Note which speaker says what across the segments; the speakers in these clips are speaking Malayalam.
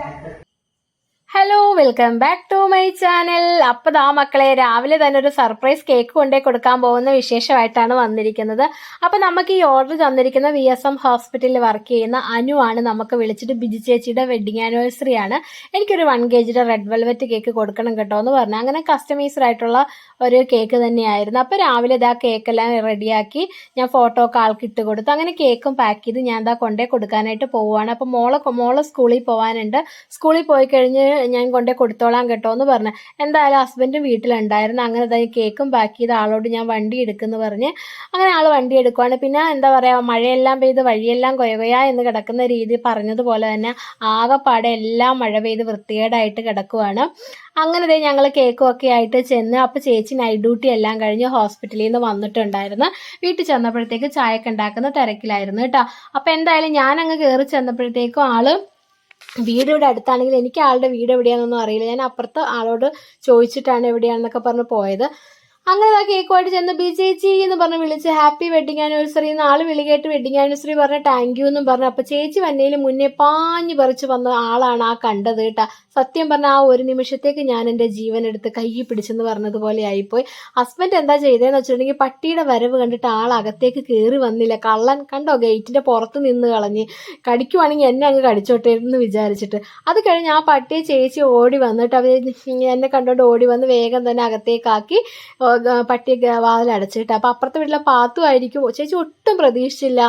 Speaker 1: that. Hello welcome back to my channel അപ്പോൾ ദാ മക്കളെ രാവിലെ തന്നെ ഒരു സർപ്രൈസ് കേക്ക് കൊണ്ടേ കൊടുക്കാൻ പോകുന്ന വിശേഷമായിട്ടാണ് വന്നിരിക്കുന്നത്. അപ്പോൾ നമുക്ക് ഈ ഓർഡർ തന്നിരിക്കുന്ന വി എസ് എം ഹോസ്പിറ്റലിൽ വർക്ക് ചെയ്യുന്ന അനു ആണ് നമുക്ക് വിളിച്ചിട്ട് ബിജു ചേച്ചിയുടെ വെഡിങ് ആനിവേഴ്സറി ആണ്. എനിക്കൊരു വൺ കെ ജിയുടെ റെഡ് വെൽവെറ്റ് കേക്ക് കൊടുക്കണം കേട്ടോ എന്ന് പറഞ്ഞു. അങ്ങനെ കസ്റ്റമൈസ്ഡ് ആയിട്ടുള്ള ഒരു കേക്ക് തന്നെയായിരുന്നു. അപ്പോൾ രാവിലെ ഇതാ കേക്കെല്ലാം റെഡിയാക്കി ഞാൻ ഫോട്ടോ ഒക്കെ ആൾക്ക് ഇട്ട് കൊടുത്തു. അങ്ങനെ കേക്കും പാക്ക് ചെയ്ത് ഞാൻ ഇതാ കൊണ്ടേ കൊടുക്കാനായിട്ട് പോവുകയാണ്. അപ്പോൾ മോളെ മോളെ സ്കൂളിൽ പോകാനുണ്ട് സ്കൂളിൽ പോയി കഴിഞ്ഞ് ഞാൻ കൊണ്ടേ കൊടുത്തോളാം കേട്ടോ എന്ന് പറഞ്ഞു. എന്തായാലും ഹസ്ബൻഡും വീട്ടിലുണ്ടായിരുന്നു. അങ്ങനെ ഈ കേക്കും പാക്ക് ചെയ്ത ആളോട് ഞാൻ വണ്ടി എടുക്കുമെന്ന് പറഞ്ഞ് അങ്ങനെ ആൾ വണ്ടി എടുക്കുവാണ്. പിന്നെ എന്താ പറയുക മഴയെല്ലാം പെയ്ത് വഴിയെല്ലാം കൊയകൊയ എന്ന് കിടക്കുന്ന രീതി പറഞ്ഞതുപോലെ തന്നെ ആകെപ്പാടെ എല്ലാം മഴ പെയ്ത് വൃത്തികേടായിട്ട് കിടക്കുവാണ്. അങ്ങനെ ദേ ഞങ്ങൾ കേക്കും ഒക്കെ ആയിട്ട് ചെന്ന് അപ്പോൾ ചേച്ചി നൈറ്റ് ഡ്യൂട്ടി എല്ലാം കഴിഞ്ഞ് ഹോസ്പിറ്റലിൽ നിന്ന് വന്നിട്ടുണ്ടായിരുന്നു. വീട്ടിൽ ചെന്നപ്പോഴത്തേക്ക് ചായയൊക്കെ ഉണ്ടാക്കുന്ന തിരക്കിലായിരുന്നു കേട്ടോ. അപ്പോൾ എന്തായാലും ഞാൻ അങ്ങ് കയറി ചെന്നപ്പോഴത്തേക്കും ആൾ വീട് ഇവിടെ അടുത്താണെങ്കിൽ എനിക്ക് ആളുടെ വീട് എവിടെയാണെന്നൊന്നും അറിയില്ല. ഞാൻ അപ്പുറത്ത് ആളോട് ചോദിച്ചിട്ടാണ് എവിടെയാണെന്നൊക്കെ പറഞ്ഞ് പോയത്. അങ്ങനെ ആ കേക്കുമായിട്ട് ചെന്ന് ബി ചേച്ചി എന്ന് പറഞ്ഞ് വിളിച്ച് ഹാപ്പി വെഡിങ് ആനിവേഴ്സറി എന്ന് ആൾ വിളികേട്ട് വെഡിങ് ആനിവേഴ്സറി പറഞ്ഞ താങ്ക് യു എന്നും പറഞ്ഞു. അപ്പൊ ചേച്ചി വന്നതിന് മുന്നേ പാഞ്ഞു പറിച്ചു വന്ന ആളാണ് ആ കണ്ടത് കേട്ടാ. സത്യം പറഞ്ഞ ആ ഒരു നിമിഷത്തേക്ക് ഞാൻ എന്റെ ജീവൻ എടുത്ത് കൈ പിടിച്ചെന്ന് പറഞ്ഞതുപോലെ ആയിപ്പോയി. ഹസ്ബൻഡ് എന്താ ചെയ്തതെന്ന് വെച്ചിട്ടുണ്ടെങ്കിൽ പട്ടിയുടെ വരവ് കണ്ടിട്ട് ആൾ അകത്തേക്ക് കയറി വന്നില്ല. കള്ളൻ കണ്ടോ ഗേറ്റിന്റെ പുറത്ത് നിന്ന് കളഞ്ഞ്. കടിക്കുവാണെങ്കിൽ എന്നെ അങ്ങ് കടിച്ചോട്ടെ എന്ന് വിചാരിച്ചിട്ട്. അത് കഴിഞ്ഞ് ആ പട്ടിയെ ചേച്ചി ഓടി വന്നിട്ട് അവർ എന്നെ കണ്ടോണ്ട് ഓടി വന്ന് വേഗം തന്നെ അകത്തേക്കാക്കി. പട്ടിയെ വാതിലടച്ചിട്ട്. അപ്പോൾ അപ്പുറത്തെ വീട്ടിലെ പാത്തു ആയിരിക്കും. ചേച്ചി ഒട്ടും പ്രതീക്ഷിച്ചില്ല.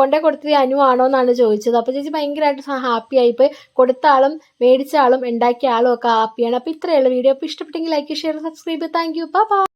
Speaker 1: കൊണ്ടേ കൊടുത്തത് അനു ആണോ എന്നാണ് ചോദിച്ചത്. അപ്പോൾ ചേച്ചി ഭയങ്കരമായിട്ട് ഹാപ്പി ആയിപ്പോയി. കൊടുത്ത ആളും മേടിച്ച ആളും ഉണ്ടാക്കിയ ആളും ഒക്കെ ഹാപ്പിയാണ് അപ്പോൾ ഇത്രയുള്ള വീഡിയോ. അപ്പോൾ ഇഷ്ടപ്പെട്ടെങ്കിൽ like share subscribe thank you പാ